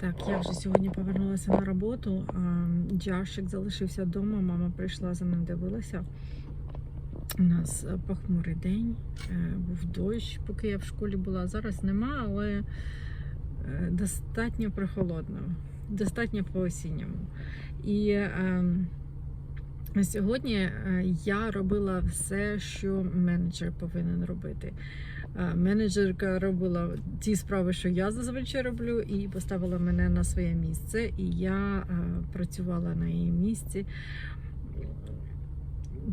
Так, я вже сьогодні повернулася на роботу. Джашик залишився вдома, мама прийшла за ним дивилася. У нас е, похмурий день, е, був дощ, поки я в школі була. Зараз нема, але е, достатньо прохолодно, достатньо по осінньому. І е, сьогодні я робила все, що менеджер повинен робити. Менеджерка робила ті справи, що я зазвичай роблю, і поставила мене на своє місце. І я працювала на її місці.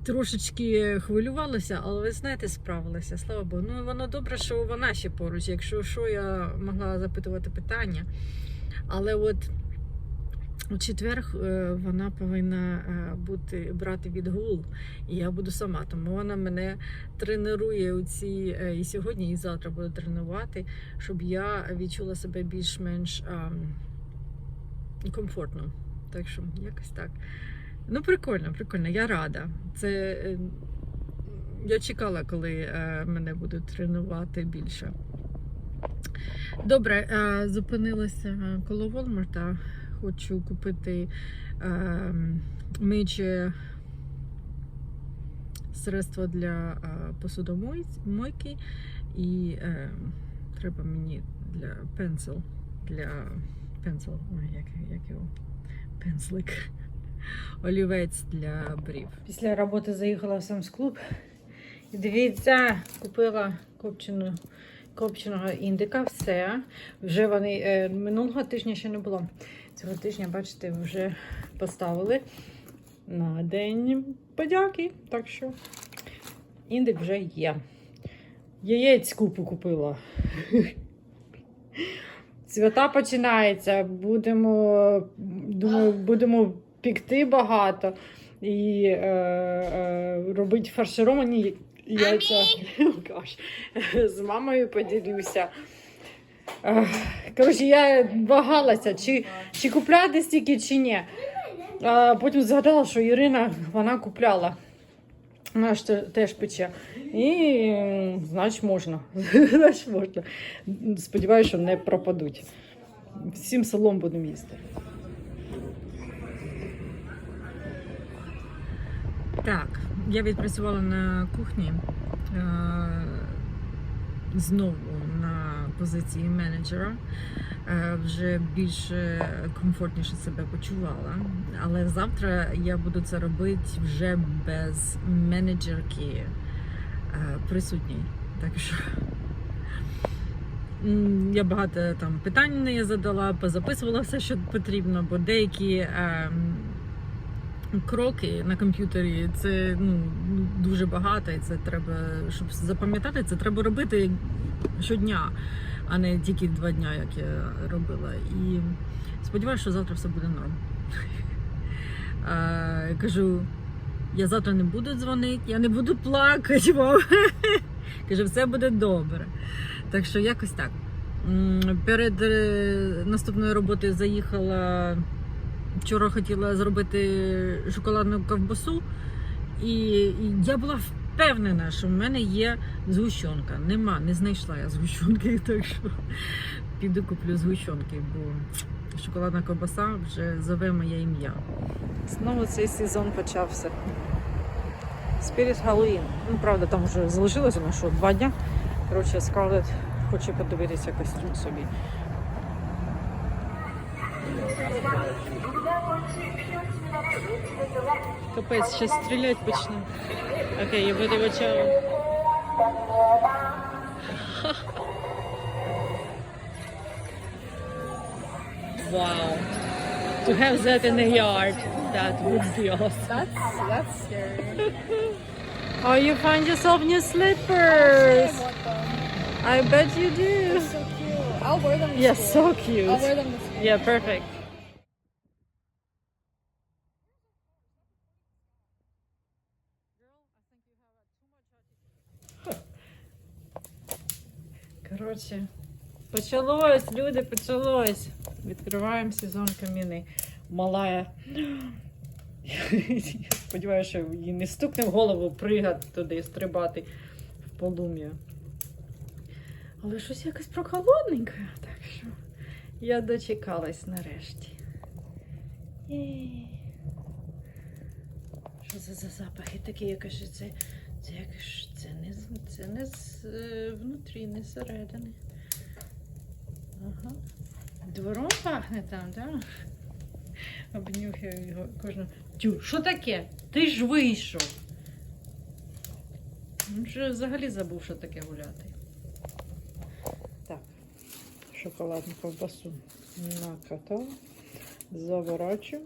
Трошечки хвилювалася, але ви знаєте, справилася. Слава Богу. Ну воно добре, що вона ще поруч. Якщо що, я могла запитувати питання. Але от у четвер е, вона повинна е, бути брати відгул, і я буду сама. Тому вона мене тренує у ці е, і сьогодні, і завтра буду тренувати, щоб я відчула себе більш-менш комфортно. Так що якось так. Ну, прикольно, прикольно, я рада. Це я чекала, коли мене будуть тренувати більше. Добре, зупинилася коло Волмарта. Хочу купити е, миюче средство для е, посудомойки і е, треба мені для пенсил. Для пенсил, ой, як, як його пензлик. Олівець для брів. Після роботи заїхала в Club. І дивіться, купила копчену, копченого індика. Все. Вже вони е, минулого тижня ще не було. Цього тижня, бачите, вже поставили на день подяки. Так що індик вже є. Яєць купу купила. Свята починається. Будемо, думаю, будемо пікти багато і е, е, робити фаршировані яйця. З мамою поділюся. Коротше, я вагалася, чи, чи купляти стільки, чи ні. А потім згадала, що Ірина вона купляла. Вона ж теж пече. І значить можна. значить можна. Сподіваюся, що не пропадуть. Всім селом будемо їсти. Так, я відпрацювала на кухні е, знову позиції менеджера. Е, вже більше комфортніше себе почувала. Але завтра я буду це робити вже без менеджерки е, присутній. Так що я багато там питань не задала, позаписувала все, що потрібно, бо деякі. Е, кроки на комп'ютері це ну, дуже багато, і це треба, щоб запам'ятати, це треба робити щодня, а не тільки два дня, як я робила. І сподіваюся, що завтра все буде норм. Кажу, я завтра не буду дзвонити, я не буду плакати вам. Кажу, все буде добре. Так що якось так. Перед е, наступною роботою заїхала. Вчора хотіла зробити шоколадну ковбасу, і, і я була впевнена, що в мене є згущенка. Нема, не знайшла я згущенки, так що піду куплю згущенки, бо шоколадна ковбаса вже зове моє ім'я. Знову цей сезон почався. Spirit Halloween. Ну, правда, там вже залишилося на що, два дня. Коротше, Скарлет хоче подивитися костюм собі. Капець, зараз стріляти почне. Okay, you put it with siya. wow. To have that in the yard, that would be awesome. That's, that's scary. oh, you find yourself new slippers. I bet you do. They're so cute. I'll wear them. Yes, yeah, so cute. I'll wear them. Yeah, perfect. Коротше, почалось, люди, почалось. Відкриваємо сезон каміни. Малая. Я сподіваюся, що їй не стукне в голову пригати туди, стрибати в полум'я. Але щось якось прохолодненьке, так що Я дочекалась нарешті. Що це за запахи такі, я кажу, це, це, як це не, це не з е, внутрі, не зсередини. Ага. Двором пахне там, так? Да? Обнюхаю його кожного. Тю, що таке? Ти ж вийшов. Він вже взагалі забув, що таке гуляти. Так, шоколадну ковбасу накатала, заворачу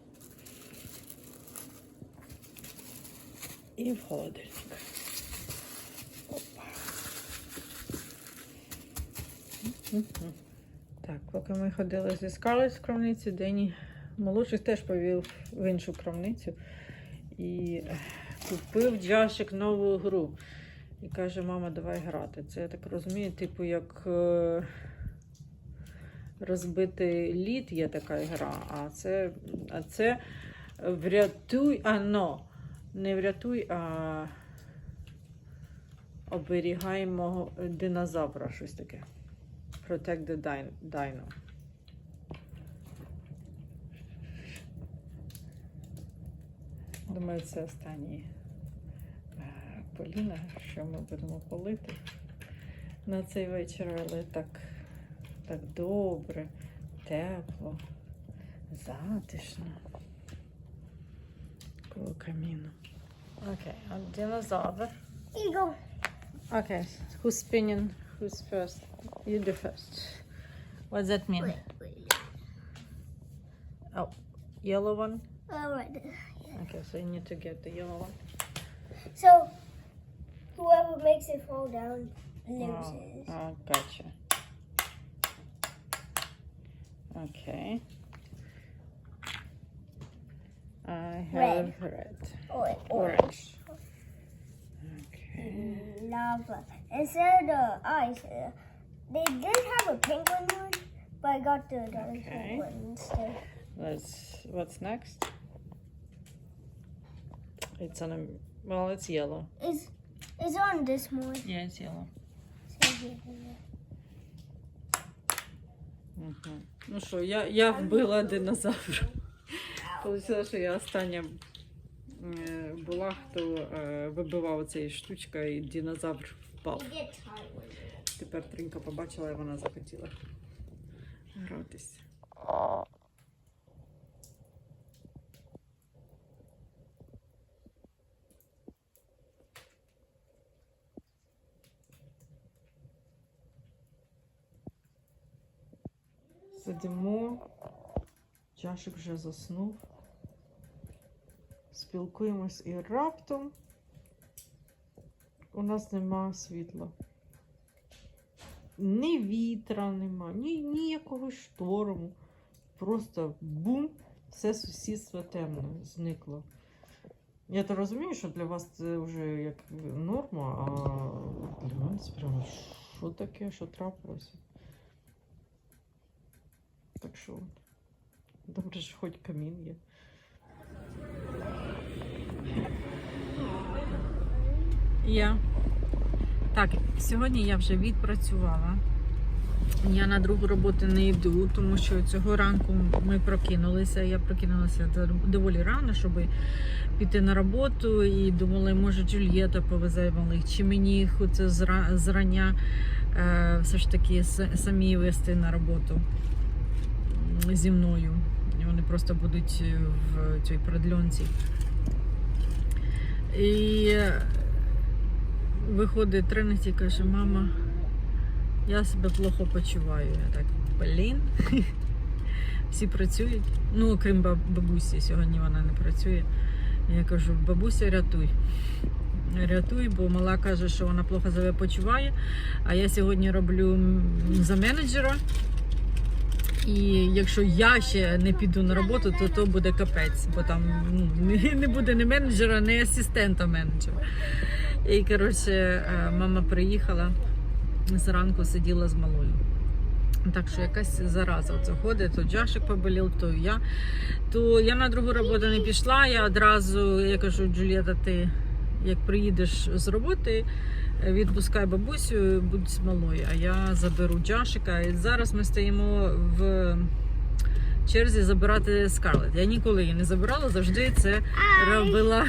і в холодильник. Так, поки ми ходили зі Скарлетт з крамниці, Дені молодший теж повів в іншу крамницю і е, купив Джашик нову гру. І каже, мама, давай грати. Це я так розумію, типу, як е, розбитий лід є така гра, а це, а це врятуй, а но, не врятуй, а оберігай мого динозавра, щось таке. Protect the din- dino. Думаю, це останній е, Поліна, що ми будемо полити на цей вечір, але так, так добре, тепло, затишно. Коло каміну. Окей, а динозавр. Eagle. Okay, who's spinning? Who's first? You do first. What does that mean? Wait, wait. Oh, yellow one? Alright. Okay, so you need to get the yellow one. So, whoever makes it fall down Oh, loses. oh, gotcha. Okay. I have red. Oh, wait, Orange. Okay. Lava. Instead of ice, they did have a penguin one, but I got the dinosaur Okay. one instead. Let's. What's next? It's on a. Well, it's yellow. It's, it's on this one. Yeah, it's yellow. Угу. Ну що, я, я вбила динозавра. Получилось, що я остання е, була, хто е, вибивав цією штучкою і динозавр впав. Тепер Тринка побачила і вона захотіла гратись. Сидимо, чашик вже заснув. Спілкуємось і раптом у нас нема світла. Ні вітра нема, ні ніякого шторму. Просто бум, все сусідство темне зникло. Я то розумію, що для вас це вже як норма, а для мене це прямо що таке, що трапилося. Так що. Добре, що хоч камін є. Я. Так, сьогодні я вже відпрацювала. Я на другу роботу не йду, тому що цього ранку ми прокинулися. Я прокинулася доволі рано, щоб піти на роботу і думали, може Джульєта повезе малих, чи мені зра- зрання е, все ж таки самі вести на роботу зі мною. Вони просто будуть в цій продльонці. І виходить Тринеті і каже, мама, я себе плохо почуваю. Я так, блін. Всі працюють. Ну, окрім бабусі, сьогодні вона не працює. Я кажу, бабуся, рятуй. Рятуй, бо мала каже, що вона плохо себе почуває. А я сьогодні роблю за менеджера. І якщо я ще не піду на роботу, то то буде капець, бо там ну, не буде ні менеджера, ні асистента менеджера. І коротше, е, мама приїхала зранку сиділа з малою. Так що якась зараза оце ходить, то Джашик поболів, то я. То я на другу роботу не пішла. Я одразу я кажу, Джулієта, ти як приїдеш з роботи, Відпускай бабусю, будь з малою, а я заберу Джашика. І зараз ми стоїмо в черзі забирати Скарлет. Я ніколи її не забирала, завжди це робила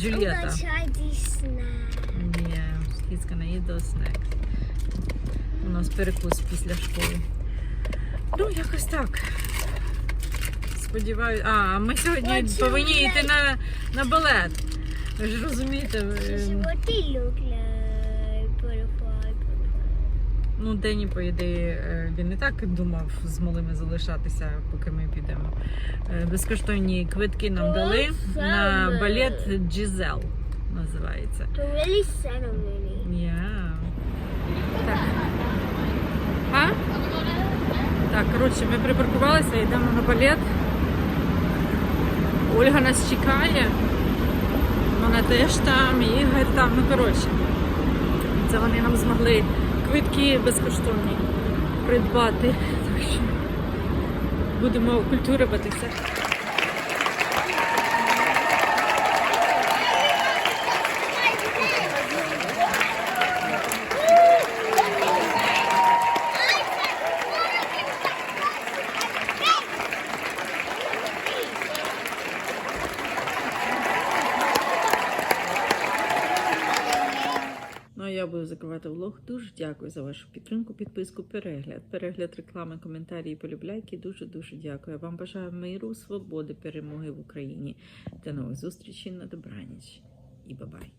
Джульєта. try these snacks. Ні, he's gonna eat those snacks. У нас перекус після школи. Ну, якось так. Сподіваюся. А, ми сьогодні повинні йти на, на балет. Ви ж розумієте, Животи is ну Дені, по ідеї, е, він і так думав з малими залишатися, поки ми підемо. Е, Безкоштовні квитки нам дали на балет Джізел. Називається. Так. А? Так, коротше, ми припаркувалися, йдемо на балет. Ольга нас чекає. Вона теж там, Ігор там. Ну, коротше. Це вони нам змогли квитки безкоштовні придбати. Так що будемо окультурюватися. Ну а я буду закривати влог. Дуже дякую за вашу підтримку, підписку, перегляд, перегляд реклами, коментарі, і полюбляйки. Дуже дуже дякую. Вам бажаю миру, свободи, перемоги в Україні. До нових зустрічей на добраніч і бабай.